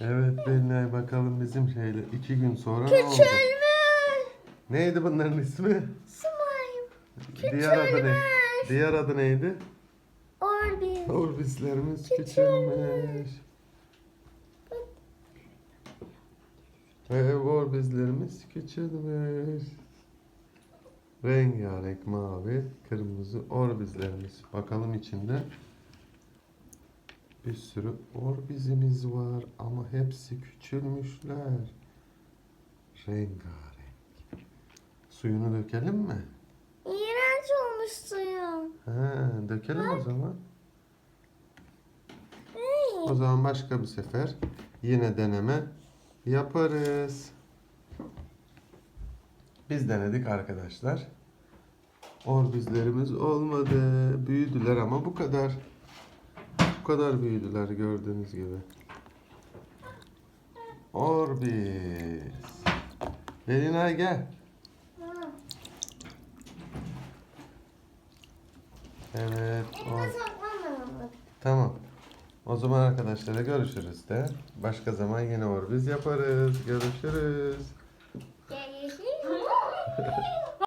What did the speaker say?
Evet Belinay bakalım bizim şeyle iki gün sonra ne oldu? Neydi bunların ismi? Slime. Diğer adı ne? Küçülmüş. Diğer adı neydi? Orbis. Orbislerimiz Küçülmüş. Ve orbislerimiz küçülmüş. Rengarenk mavi, kırmızı orbizlerimiz. Bakalım içinde bir sürü orbizimiz var ama hepsi küçülmüşler. Rengarenk. Suyunu dökelim mi? İğrenç olmuş suyum. Ha, dökelim o zaman. Hey. O zaman başka bir sefer yine deneme yaparız. Biz denedik arkadaşlar. Orbizlerimiz olmadı. Büyüdüler ama bu kadar. Bu kadar büyüdüler gördüğünüz gibi. Orbis. Belinay gel. Evet. Or-. Tamam. O zaman arkadaşlara görüşürüz de. Başka zaman yine Orbiz yaparız. Görüşürüz.